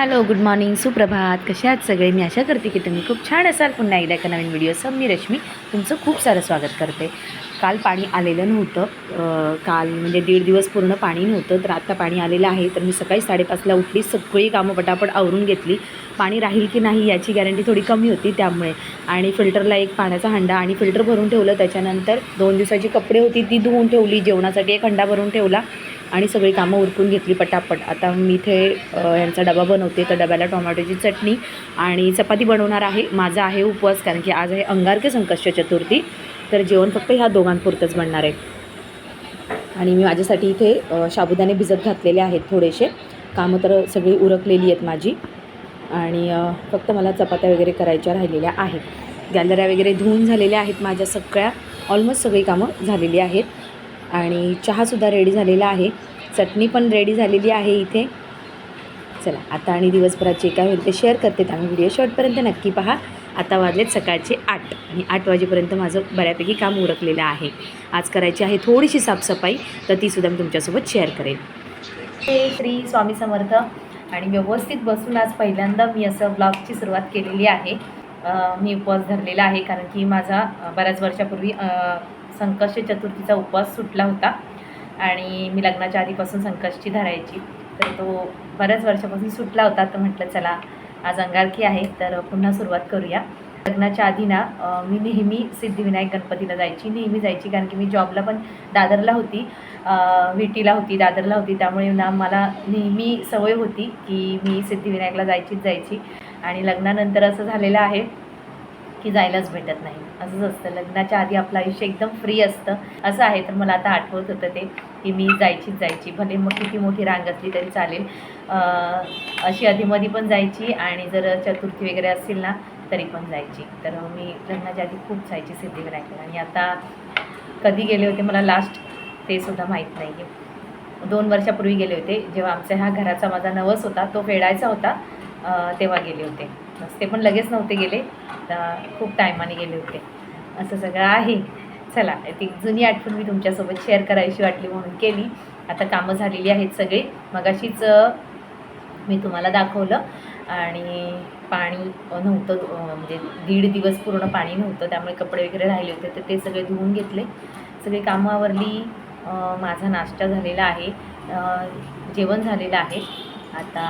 Hello good morning सुप्रभात. कसे आहात सगळे? मी आशा करते की तुम्ही खूप छान असाल. पुन्हा एकदा एका नवीन व्हिडिओसह मी रश्मी तुमचं खूप सारं स्वागत करते. काल पाणी आलेलं नव्हतं. काल म्हणजे दीड दिवस पूर्ण पाणी नव्हतं तर आत्ता पाणी आलेलं आहे. तर मी सकाळी साडेपाचला उठली सगळी कामं पटापट आवरून घेतली. पाणी राहील की नाही याची गॅरंटी थोडी कमी होती त्यामुळे. आणि फिल्टरला एक पाण्याचा हंडा आणि फिल्टर भरून ठेवलं. त्याच्यानंतर दोन दिवसाची कपडे होती ती धुवून ठेवली. जेवणासाठी एक हंडा भरून ठेवला. आणि सगळी कामं उरकून घेतली पटापट. आता मी इथे यांचा डबा बनवते. तर डब्याला टोमॅटोची चटणी आणि चपाती बनवणार आहे. माझा आहे उपवास कारण की आज आहे अंगारके संकष्ट चतुर्थी. तर जेवण फक्त ह्या दोघांपुरतंच बनणार आहे. आणि मी माझ्यासाठी इथे अ, साबुदाणे भिजत घातलेले आहेत थोडेसे. कामं तर सगळी उरकलेली आहेत माझी. आणि फक्त मला चपात्या वगैरे करायच्या राहिलेल्या आहेत. गॅलऱ्या वगैरे धुवून झालेल्या आहेत माझ्या सगळ्या. ऑलमोस्ट सगळी कामं झालेली आहेत. आणि चहासुद्धा रेडी झालेला आहे. चटणी पण रेडी झालेली आहे इथे. चला आता आणि दिवसभरात जे काय होईल ते शेअर करते त्यामुळे व्हिडिओ शॉर्टपर्यंत नक्की पहा. आता वाजलेत सकाळचे आठ आणि आठ वाजेपर्यंत माझं बऱ्यापैकी काम उरकलेलं आहे. आज करायची आहे थोडीशी साफसफाई तर तीसुद्धा मी तुमच्यासोबत शेअर करेन. हे श्री स्वामी समर्थ आणि व्यवस्थित बसून आज पहिल्यांदा मी असं ब्लॉगची सुरुवात केलेली आहे. मी उपवास धरलेला आहे कारण की माझा बऱ्याच वर्षापूर्वी संकष्टी चतुर्थीचा उपवास सुटला होता आणि मी लग्नाच्या आधीपासून संकष्टी धरायची. तर तो बऱ्याच वर्षापासून सुटला होता तर म्हटलं चला आज अंगारकी आहे तर पुन्हा सुरुवात करूया. लग्नाच्या आधी ना मी नेहमी सिद्धिविनायक गणपतीला जायची नेहमी जायची कारण की मी जॉबला पण दादरला होती विटीला होती दादरला होती त्यामुळे ना मला नेहमी सवय होती की मी सिद्धिविनायकला जायचीच जायची. आणि लग्नानंतर असं झालेलं आहे की जायलाच भेटत नाही. असंच असतं. लग्नाच्या आधी आपलं आयुष्य एकदम फ्री असतं. असं आहे. तर मला आता आठवत होतं ते की मी जायचीच जायची. भले मग किती मोठी रांग असली तरी चालेल. अशी अधिमधी पण जायची आणि जर चतुर्थी वगैरे असतील ना तरी पण जायची. तर मी लग्नाच्या आधी खूप जायची सिद्धिविनायकला. आणि आता कधी गेले होते मला लास्ट ते सुद्धा माहीत नाही आहे दोन वर्षापूर्वी गेले होते. जेव्हा आमचा हा घराचा माझा नवस होता तो फेडायचा होता तेव्हा गेले होते. ते पण लगेच नव्हते गेले. आता खूप टायमाने गेले होते. असं सगळं आहे. चला ती जुनी आठवण मी तुमच्यासोबत शेअर करायची वाटली म्हणून केली. आता कामं झालेली आहेत सगळी. मगाशीच मी तुम्हाला दाखवलं आणि पाणी नव्हतं म्हणजे दीड दिवस पूर्ण पाणी नव्हतं. त्यामुळे कपडे वगैरे राहिले होते तर ते सगळे धुवून घेतले. सगळी कामं आवरली. माझा नाश्ता झालेला आहे. जेवण झालेलं आहे. आता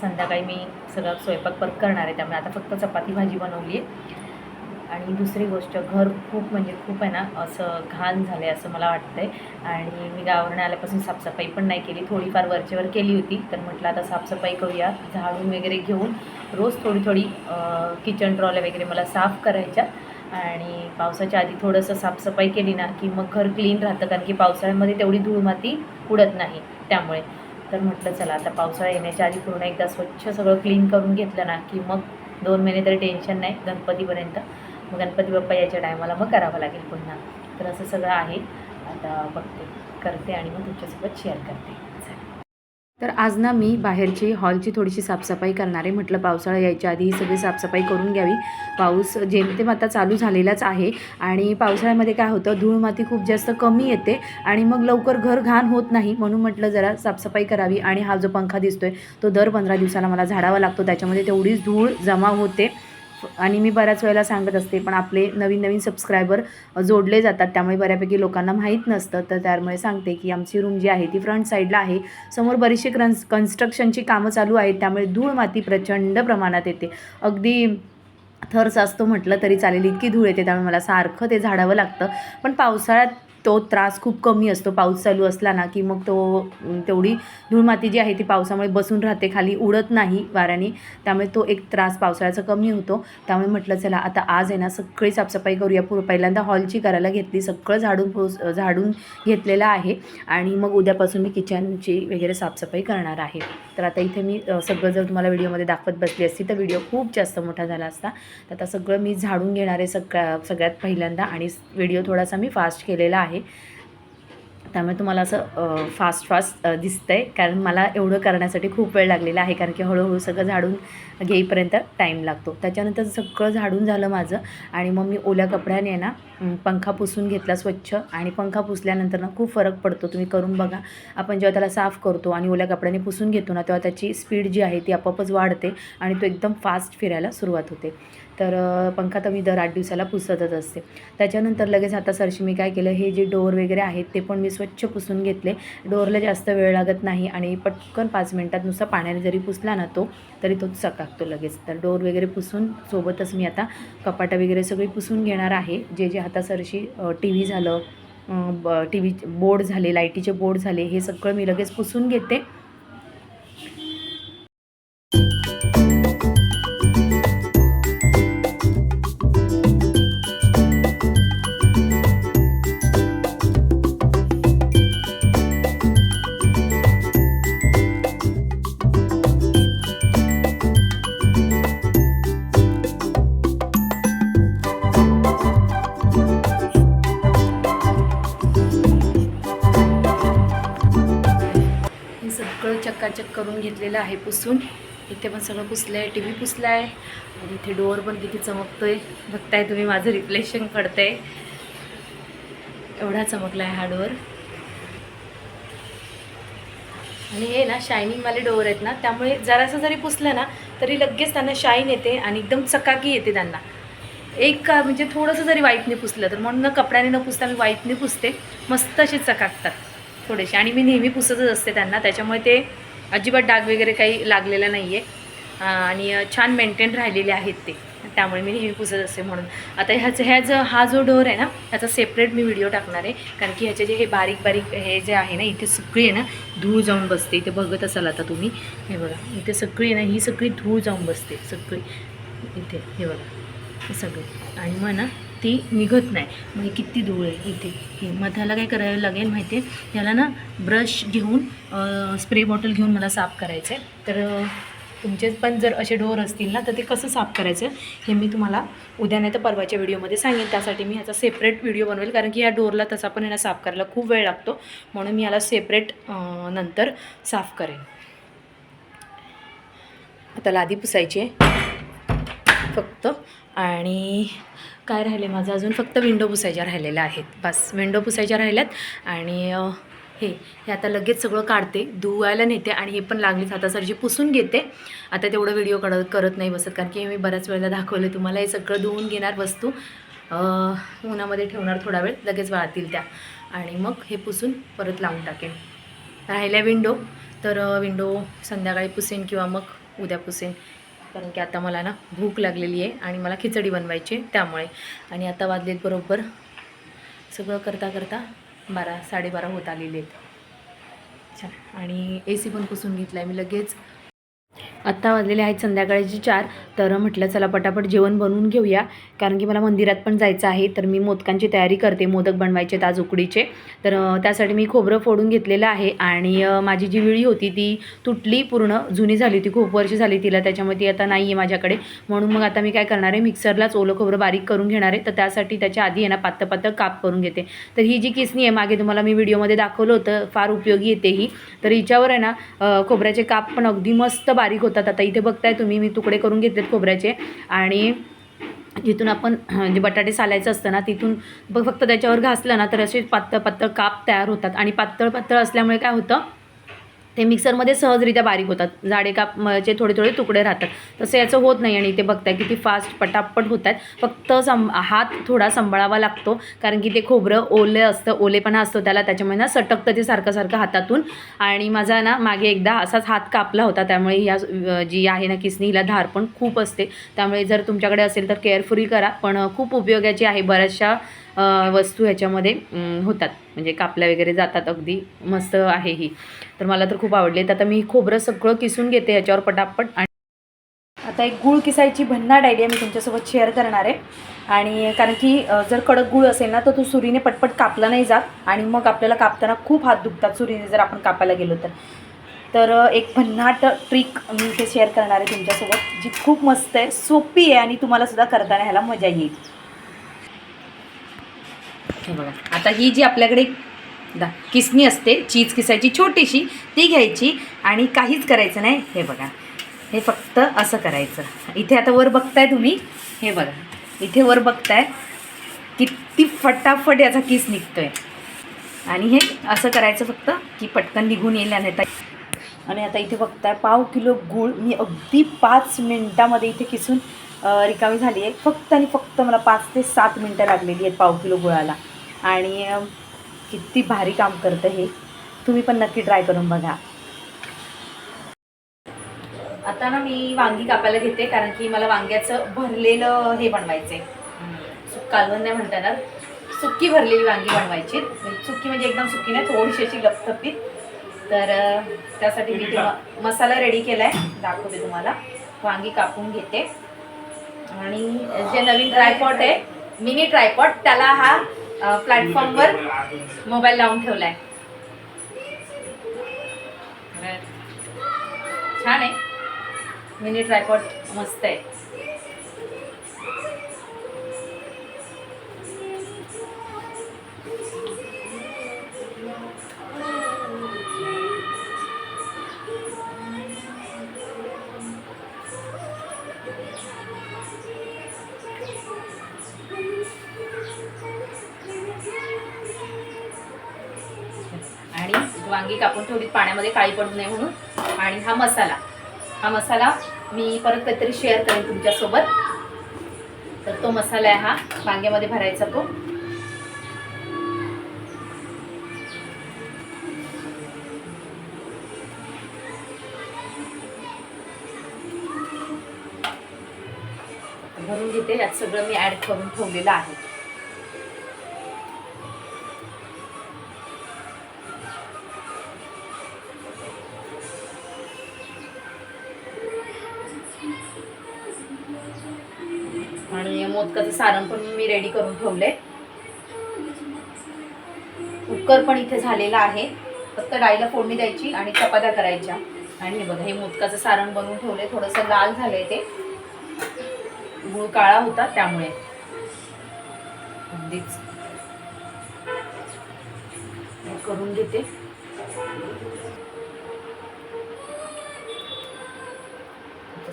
संध्याकाळी मी सगळं स्वयंपाक परत करणार आहे त्यामुळे आता फक्त चपाती भाजी बनवली आहे. आणि दुसरी गोष्ट घर खूप म्हणजे खूप आहे ना असं घाण झालं आहे असं मला वाटतं आहे आणि मी गावावरून आल्यापासून साफसफाई पण नाही केली. थोडीफार वरचेवर केली होती तर म्हटलं आता साफसफाई करूया झाडून वगैरे घेऊन रोज थोडी थोडी किचन ट्रॉल्या वगैरे मला साफ करायच्या. आणि पावसाच्या आधी थोडंसं साफसफाई केली ना की मग घर क्लीन राहतं कारण की पावसाळ्यामध्ये तेवढी धूळ माती उडत नाही त्यामुळे. तर म्हटलं चला आता पावसाळा येण्याच्या आधी पूर्ण एकदा स्वच्छ सगळं क्लीन करून घेतलं ना की मग दोन महिने तरी टेन्शन नाही गणपतीपर्यंत. मग गणपती बाप्पा यायच्या टायमाला मग करावं लागेल पुन्हा. तर असं सगळं आहे. आता बघते करते आणि मग तुमच्यासोबत शेअर करते. तर आज ना मी बाहेरची हॉलची थोडीशी साफसफाई करणार आहे म्हटलं पावसाळा यायच्या आधी ही सगळी साफसफाई करून घ्यावी. पाऊस जेमतेम आता चालू झालेलाच आहे आणि पावसाळ्यामध्ये काय होतं धूळ माती खूप जास्त कमी येते आणि मग लवकर घर घाण होत नाही म्हणून म्हटलं जरा साफसफाई करावी आणि हा जो पंखा दिसतोय तो दर पंधरा दिवसाला मला झाडावा लागतो त्याच्यामध्ये तेवढीच धूळ जमा होते. आणि मी बऱ्याच वेळेला सांगत असते पण आपले नवीन नवीन सबस्क्रायबर जोडले जातात. त्यामुळे बऱ्यापैकी लोकांना माहीत नसतं. तर त्यामुळे सांगते की आमची रूम जी आहे ती फ्रंट साईडला आहे. समोर बरीचशी क्रन्स कन्स्ट्रक्शनची कामं चालू आहेत. त्यामुळे धूळ माती प्रचंड प्रमाणात येते. अगदी थर्स असतो म्हटलं तरी चालेल. इतकी धूळ येते त्यामुळे मला सारखं ते झाडावं लागतं. पण पावसाळ्यात तो त्रास खूप कमी असतो. पाऊस चालू असला ना की मग तो तेवढी धूळमाती जी आहे ती पावसामुळे बसून राहते खाली उडत नाही वाऱ्याने. त्यामुळे तो एक त्रास पावसाळ्याचा कमी होतो. त्यामुळे म्हटलं चला आता आज आहे ना सगळी साफसफाई करूया. पूर पहिल्यांदा हॉलची करायला घेतली. सगळं झाडून पोस झाडून घेतलेलं आहे. आणि मग उद्यापासून मी किचनची वगैरे साफसफाई करणार आहे. तर आता इथे मी सगळं जर तुम्हाला व्हिडिओमध्ये दाखवत बसली असती तर व्हिडिओ खूप जास्त मोठा झाला असता. तर आता सगळं मी झाडून घेणार आहे सगळ्या सगळ्यात पहिल्यांदा. आणि व्हिडिओ थोडासा मी फास्ट केलेला आहे. आहे. त्यामुळे तुम्हाला असं फास्ट फास्ट दिसतं आहे कारण मला एवढं करण्यासाठी खूप वेळ लागलेला आहे. कारण की हळूहळू सगळं झाडून घेईपर्यंत टाईम लागतो. त्याच्यानंतर सगळं झाडून झालं माझं. आणि मग मी ओल्या कपड्याने ना पंखा पुसून घेतला स्वच्छ. आणि पंखा पुसल्यानंतर ना खूप फरक पडतो. तुम्ही करून बघा. आपण जेव्हा त्याला साफ करतो आणि ओल्या कपड्याने पुसून घेतो ना तेव्हा त्याची स्पीड जी आहे ती आपोआपच वाढते. आणि तो एकदम फास्ट फिरायला सुरुवात होते. तर पंखा तर मी दर आठ दिवसाला पुसतच असते. त्याच्यानंतर लगेच आता सरशी मी काय केलं हे जे डोअर वगैरे आहेत ते पण मी स्वच्छ पुसून घेतले. डोअरला जास्त वेळ लागत नाही आणि पटकन पाच मिनटात नुसता पाण्याने जरी पुसला ना तो तरी तो चकाकतो लगेच. तर डोअर वगैरे पुसून सोबतच मी आता कपाटं वगैरे सगळी पुसून घेणार आहे. जे जे आता सरशी टी व्ही झालं ब टी व्ही बोर्ड झाले लाईटीचे बोर्ड झाले हे सगळं मी लगेच पुसून घेते. आहे पुसून. इथे पण सगळं पुसलं आहे टी व्ही पुसला आहे आणि इथे डोअर पण किती आहे बघताय तुम्ही माझं रिफ्लेक्शन आहे एवढा चमकला आहे हा डोअर आणि हे ना शायनिंगवाले डोअर आहेत ना त्यामुळे जरासं जरी पुसलं ना तरी लगेच त्यांना शाईन येते आणि एकदम चकाकी येते त्यांना. एक का म्हणजे थोडंसं जरी वाईटने पुसलं तर म्हणून कपड्याने न पुसता मी वाईटने पुसते. मस्त असे चकाकतात थोडेसे. आणि मी नेहमी पुसतच असते त्यांना त्याच्यामुळे ते अजिबात डाग वगैरे काही लागलेला नाही आहे आणि छान मेंटेन राहिलेले आहेत ते. त्यामुळे मी नेहमी पुसत असते म्हणून. आता ह्याचं ह्या जो हा जो डोअर आहे ना ह्याचा सेपरेट मी व्हिडिओ टाकणार आहे. कारण की ह्याचे जे हे बारीक बारीक हे जे आहे ना इथे सगळी आहे ना धूळ जाऊन बसते. इथे बघत असाल आता तुम्ही. हे बघा इथे सगळी आहे ना ही सगळी धूळ जाऊन बसते. सगळी. इथे हे बघा. हे सगळे. आणि मग ना ती निघत नाही. म्हणजे किती धूळ आहे इथे. हे मग त्याला काय करायला लागेल माहिती आहे? त्याला ना ब्रश घेऊन स्प्रे बॉटल घेऊन मला साफ करायचं आहे तर तुमचे पण जर असे डोर असतील ना तर ते कसं साफ करायचं हे मी तुम्हाला उद्या नाही तर परवाच्या व्हिडिओमध्ये सांगेन. त्यासाठी मी ह्याचा सेपरेट व्हिडिओ बनवेल. कारण की या डोरला तसा पण यांना साफ करायला खूप वेळ लागतो. म्हणून मी याला सेपरेट नंतर साफ करेन. आता लादी पुसायची आहे. फक्त आणि काय राहिले? माझं अजून फक्त विंडो पुसायच्या राहिलेल्या आहेत. बस विंडो पुसायच्या राहिल्यात. आणि हे हे आता लगेच सगळं काढते. धुवायला नेते आणि हे पण लागलीच आता पुसून घेते. आता तेवढं व्हिडिओ कड करत नाही बसत. कारण की हे मी बऱ्याच वेळेला दाखवलं तुम्हाला हे सगळं धुवून घेणार वस्तू उन्हामध्ये ठेवणार थोडा वेळ लगेच वाळतील त्या. आणि मग हे पुसून परत लावून टाकेन. राहिल्या विंडो तर विंडो संध्याकाळी पुसेन किंवा मग उद्या पुसेन. कारण की आता मला ना भूक लागलेली आहे आणि मला खिचडी बनवायची आहे त्यामुळे. आणि आता वाजलेत बरोबर सगळं करता करता बारा साडेबारा होत आलेले आहेत. छान. आणि ए सी पण पुसून घेतला आहे मी लगेच. आत्ता वाजलेले आहेत संध्याकाळचे चार. तर म्हटलं चला पटापट जेवण बनवून घेऊया. कारण की मला मंदिरात पण जायचं आहे. तर मी मोदकांची तयारी करते. मोदक बनवायचे आज उकडीचे. तर त्यासाठी मी खोबरं फोडून घेतलेलं आहे. आणि माझी जी विळी होती ती तुटली पूर्ण. जुनी झाली होती. खूप वर्ष झाली तिला. त्याच्यामुळे ती आता नाही आहे माझ्याकडे. म्हणून मग आता मी काय करणार आहे? मिक्सरलाच ओलं खोबरं बारीक करून घेणार आहे. तर त्यासाठी त्याच्या आधी आहे ना पातळ पातळ काप करून घेते. तर ही जी किसणी आहे मागे तुम्हाला मी व्हिडिओमध्ये दाखवलं होतं. फार उपयोगी येते ही. तर हिच्यावर आहे ना खोबऱ्याचे काप पण अगदी मस्त बारीक होतात. आता इथे बघताय तुम्ही मी तुकडे करून घेतलेत खोबऱ्याचे. आणि जिथून आपण जे बटाटे सालायचं असतं ना तिथून बघ फक्त त्याच्यावर घासलं ना तर असे पातळ पातळ काप तयार होतात. आणि पातळ पातळ असल्यामुळे काय होतं ते मिक्सरमध्ये सहजरित्या बारीक होतात. जाडे कापचे थोडे थोडे तुकडे राहतात. तसं याचं होत नाही आणि इथे बघताय किती फास्ट पटापट होत आहेत फक्त सं हात थोडा सांभाळावा लागतो. कारण की ते खोबरं ओले असतं. ओलेपणा असतो त्याला. त्याच्यामुळे ना सटकतं ते सारखं सारखं हातातून. आणि माझा ना मागे एकदा असाच हात कापला होता. त्यामुळे ह्या जी आहे ना किसनी हिला धार पण खूप असते. त्यामुळे जर तुमच्याकडे असेल तर केअरफुली करा. पण खूप उपयोगाची आहे. बऱ्याचशा वस्तू ह्याच्यामध्ये होतात. म्हणजे कापल्या वगैरे जातात. अगदी मस्त आहे ही. तर मला तर खूप आवडली. तर आता मी खोबरं सगळं किसून घेते ह्याच्यावर पटापट. आणि आता एक गूळ किसायची भन्नाट आयडिया मी तुमच्यासोबत शेअर करणार आहे. आणि कारण की जर कडक गूळ असेल ना तर तो सुरीने पटपट कापला नाही जात. आणि मग आपल्याला कापताना खूप हात दुखतात सुरीने जर आपण कापायला गेलो तर. तर एक भन्नाट ट्रिक मी इथे शेअर करणार आहे तुमच्यासोबत जी खूप मस्त आहे सोपी आहे आणि तुम्हाला सुद्धा करताना ह्याला मजा येईल. हे बघा. आता ही जी आपल्याकडे दा किसणी असते चीज किसायची छोटीशी ती घ्यायची आणि काहीच करायचं नाही. हे बघा. हे फक्त असं करायचं. इथे आता वर बघताय तुम्ही. हे बघा. इथे वर बघताय. किती फटाफट याचा किस निघतोय. आणि हे असं करायचं फक्त की पटकन निघून येईल आणि आता आणि आता इथे बघताय पाव किलो गूळ. मी अगदी पाच मिनटामध्ये इथे किसून रिकामी झाली आहे फक्त आणि फक्त मला पाच ते सात मिनटं लागलेली आहेत पाव किलो गुळाला. आणि किती भारी काम करतं हे. तुम्ही पण नक्की ट्राय करून बघा. आता ना मी वांगी कापायला घेते कारण की मला वांग्याचं भरलेलं हे बनवायचं आहे कालवण नाही म्हणता येणार. सुक्की भरलेली वांगी बनवायची. सुक्की म्हणजे एकदम सुक्की नाही थोडीशी अशी लपथपीत तर त्यासाठी मी मसाला रेडी केला आहे दाखवते तुम्हाला. वांगी कापून घेते. आणि जे नवीन ट्रायपॉट आहे मिनी ट्रायपॉट त्याला हा प्लॅटफॉर्मवर मोबाईल लावून ठेवला आहे छान आहे. मिनी ट्रायपॉट मस्त आहे. वांगी कापून ठेवली पाण्यामध्ये काळी पडू नये म्हणून. आणि हा मसाला. हा मसाला मी परत काहीतरी शेअर करेन तुमच्यासोबत. तर तो मसाला आहे हा वांग्यामध्ये भरायचा तो. भरून घेते यात सगळं मी ॲड करून ठेवलेलं आहे. सारण पण मी रेडी करून ठेवले कुकर पण इथे झालेला आहे. फक्त डाळीला फोडणी द्यायची आणि चपात्या करायच्या. आणि हे बघा हे मोदकाचं सारण बनवून ठेवले थोडंसं लाल झालंय ते. गुळ काळा होता त्यामुळे. अगदीच. करून घेते.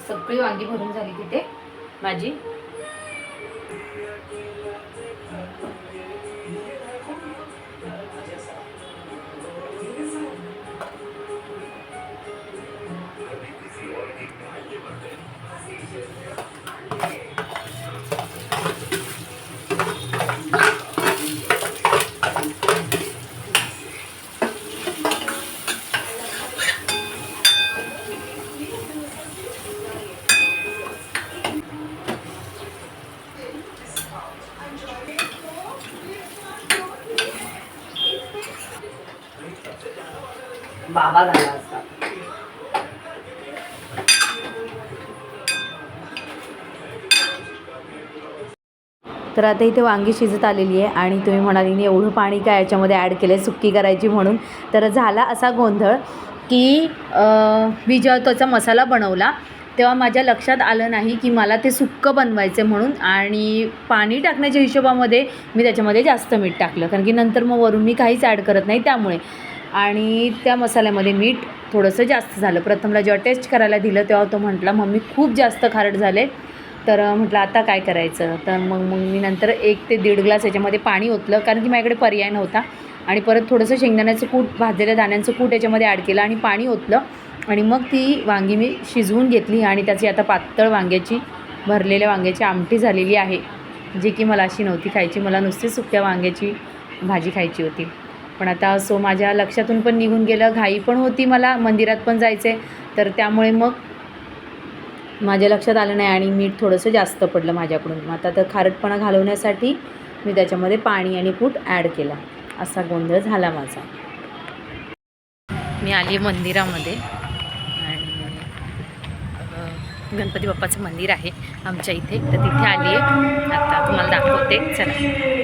सगळी वांगी भरून झाली तिथे. माझी. तर आता इथे वांगी शिजत आलेली आहे आणि तुम्ही म्हणाली मी एवढं पाणी काय याच्यामध्ये ॲड केलं आहे सुक्की करायची म्हणून. तर झाला असा गोंधळ की मी जेव्हा त्याचा मसाला बनवला तेव्हा माझ्या लक्षात आलं नाही की मला ते सुक्कं बनवायचं म्हणून आणि पाणी टाकण्याच्या हिशोबामध्ये मी त्याच्यामध्ये जास्त मीठ टाकलं. कारण की नंतर मग वरून मी काहीच ॲड करत नाही त्यामुळे. आणि त्या मसाल्यामध्ये मीठ थोडंसं जास्त झालं. प्रथमला जेव्हा टेस्ट करायला दिलं तेव्हा तो म्हटला मम्मी खूप जास्त खारट झाले. तर म्हटलं आता काय करायचं? तर मग मग मी नंतर एक ते दीड ग्लास याच्यामध्ये पाणी ओतलं कारण की माझ्याकडे पर्याय नव्हता. आणि परत थोडंसं शेंगदाण्याचं कूट भाजलेल्या दाण्यांचं कूट याच्यामध्ये ॲड केलं आणि पाणी ओतलं. आणि मग ती वांगी मी शिजवून घेतली आणि त्याची आता पातळ वांग्याची भरलेल्या वांग्याची आमटी झालेली आहे जी की मला अशी नव्हती खायची. मला नुसती सुक्या वांग्याची भाजी खायची होती. पण आता सो माझ्या लक्षातून पण निघून गेलं. घाई पण होती मला मंदिरात पण जायचं आहे तर त्यामुळे मग माझ्या लक्षात आलं नाही आणि मीठ थोडंसं जास्त पडलं माझ्याकडून. मग आता तर खारटपणा घालवण्यासाठी मी त्याच्यामध्ये पाणी आणि कूट ॲड केला. असा गोंधळ झाला माझा. मी आली मंदिरामध्ये. आणि गणपती बाप्पाचं मंदिर आहे आमच्या इथे. तर तिथे आली आहे. आता तुम्हाला दाखवते. चला.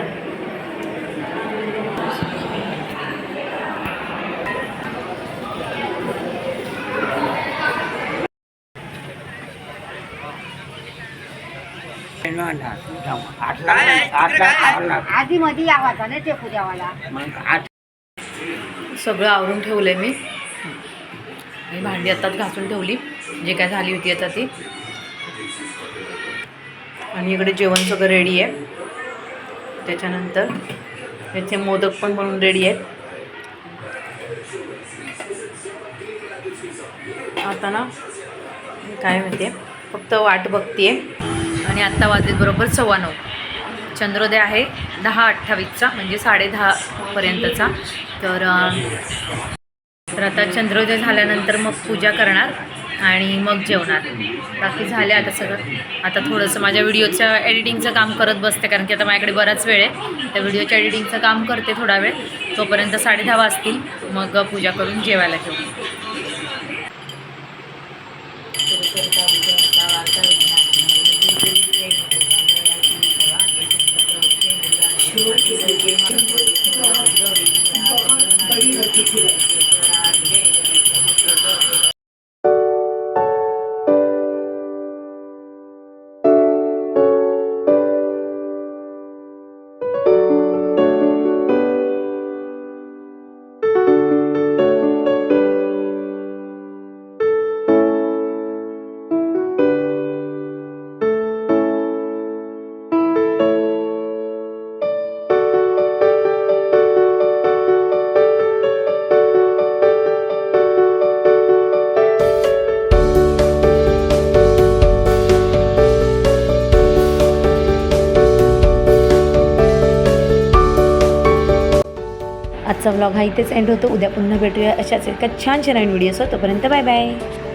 Thank आधी मध्ये आवाज ना टेकू द्यावाला सगळं आवरून ठेवलं आहे मी. आणि भांडी आत्ताच घासून ठेवली. जे काय झाली होती आता ती. आणि इकडे जेवण सगळं रेडी आहे. त्याच्यानंतर इथे मोदक पण बनवून रेडी आहेत. आता ना काय माहिती फक्त वाट बघते आणि आत्ता वाजले बरोबर सव्वा नऊ. चंद्रोदय आहे दहा अठ्ठावीसचा म्हणजे साडे पर्यंतचा. तर तर आता चंद्रोदय झाल्यानंतर मग पूजा करणार. आणि मग जेवणार. बाकी झाले आता सगळं. आता थोडंसं माझ्या व्हिडिओच्या एडिटिंगचं काम करत बसते कारण की आता माझ्याकडे बराच वेळ आहे. त्या व्हिडिओच्या एडिटिंगचं काम करते थोडा वेळ. तोपर्यंत साडे दहा वाजतील. मग पूजा करून जेवायला घेऊ ब्लॉग हा इथेच एंड होतो. उद्या पुन्हा भेटूया अशाच एका छान छान नवीन व्हिडिओ तोपर्यंत बाय बाय